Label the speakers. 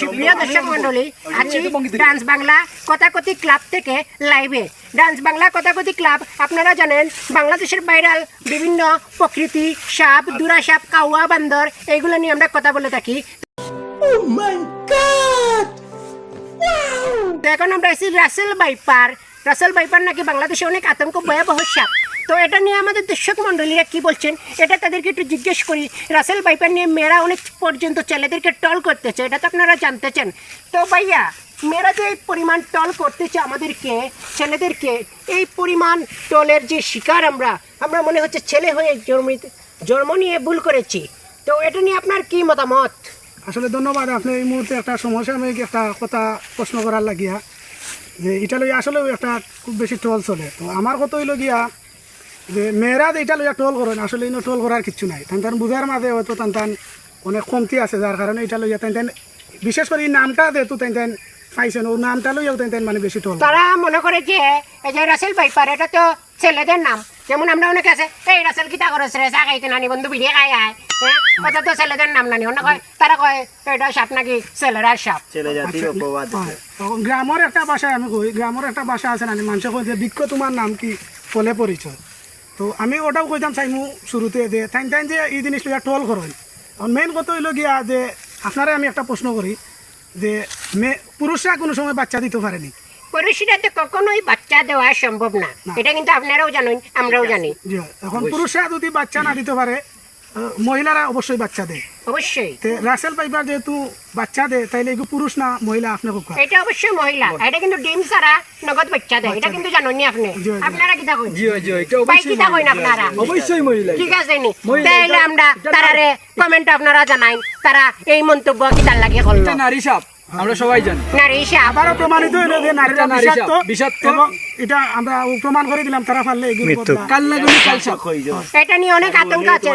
Speaker 1: সুপ্রিয় দর্শক মন্ডলী আছি ডান্স বাংলা কথাকথি ক্লাব থেকে লাইভে। ডান্স বাংলা কথাকথি ক্লাব আপনারা জানেন বাংলাদেশের ভাইরাল বিভিন্ন প্রকৃতি সাপ দুরা সাপ কাউয়া বান্দর এইগুলো নিয়ে আমরা কথা বলে থাকি। তো এখন আমরা এসেছি রাসেল বাইপার রাসেল বাইপার নাকি বাংলাদেশে অনেক আতঙ্ক ভয়াবহ সাপ। তো এটা নিয়ে আমাদের দর্শক মণ্ডলীরা কি বলছেন? এটা তাদেরকে একটু জিজ্ঞেস করি। রাসেল বাইপার নিয়ে মেয়েরা অনেক পর্যন্ত ছেলেদেরকে টল করতেছে, এটা তো আপনারা জানতে চান। তো ভাইয়া, মেয়েরা যে এই পরিমাণ টল করতেছে আমাদেরকে, ছেলেদেরকে, এই পরিমাণ টলের যে শিকার আমরা আমরা মনে হচ্ছে ছেলে হয়ে জন্ম জন্ম নিয়ে ভুল করেছি। তো এটা নিয়ে আপনার কি মতামত?
Speaker 2: আসলে ধন্যবাদ, আপনি এই মুহূর্তে একটা সমস্যা আমি একটা কথা প্রশ্ন করার লাগিয়া যে, এটা লইয়া আসলে একটা খুব বেশি টল চলে। তো আমার কত হইল গিয়া যে মেয়েরা যে এটা লইয়া ট্রল করেন আসলে ইনো ট্রল করার কিছু নাই। তান তান বুঝার মাঝে হয়তো তান তান অনেক কমতি আছে যার কারণে এটা লইয়া তান তান বিশেষ করে এই নামটা যেহেতু তান তান পাইছেন ও নামটা লইয়াও তান তান মানে বেশি ট্রল
Speaker 1: তারা মনে করে যে এই যে রাসেল ভাইপার এটা তো ছেলেদের নাম। যেমন আমরা অনেকে আছে এই রাসেল কিতা করেছে রে চা খাইতে নানি বন্ধু বিড়িয়ে খাই আয় হ্যাঁ? ওটা তো ছেলেদের নাম নানি। অন্য কয় তারা কয় এটা সাপ নাকি ছেলেরা সাপ?
Speaker 3: ছেলে জাতির অপবাদ
Speaker 2: গ্রামের একটা ভাষা আমি কই গ্রামের একটা ভাষা আছে না মানুষ কই যে বৃক্ষ তোমার নাম কি? ফলে পরিচয়। তো আমি ওটাও কইতাম চাইমু শুরুতে যে টাইম টাইম যে এই জিনিস লইয়া টোল করেন মেইন কথা হইল গিয়া যে আপনারা আমি একটা প্রশ্ন করি যে মে পুরুষরা কোনো সময় বাচ্চা দিতে পারেনি
Speaker 1: পুরুষরা তো কখনোই বাচ্চা দেওয়া সম্ভব না। এটা কিন্তু আপনারাও জানেন আমরাও জানি।
Speaker 2: এখন পুরুষরা যদি বাচ্চা না দিতে পারে মহিলারা অবশ্যই বাচ্চা দেয়।
Speaker 1: অবশ্যই।
Speaker 2: রাসেল পাইবার যেহেতু বাচ্চা দেয় তাইলে এগুলো পুরুষ না মহিলা আপনি খুব
Speaker 1: এটা অবশ্যই মহিলা। এটা কিন্তু ডিম ছাড়া নগদ বাচ্চা দেয় এটা কিন্তু জানেননি আপনি। আপনারা
Speaker 4: জি জি এটা অবশ্যই
Speaker 1: আপনারা?
Speaker 4: অবশ্যই মহিলা
Speaker 1: ঠিক আছে নি? তাইলে আমরা তারারে কমেন্ট আপনারা জানাই। তারা এই মন্তব্য কিতার লাগে করল?
Speaker 4: এটা নারী সাপ। আমরা সবাই জানি।
Speaker 1: নারী সাপ।
Speaker 2: আবারও প্রমাণিত হইল যে নারীরা বিষাক্ত।
Speaker 4: বিষাক্ত।
Speaker 2: এবং এটা আমরা প্রমাণ করে দিলাম তারা পারলে এগুলো
Speaker 4: কাল না গুলি কাল সাপ।
Speaker 3: হয়ে যাবে
Speaker 1: এটা নিয়ে অনেক আতঙ্ক আছে।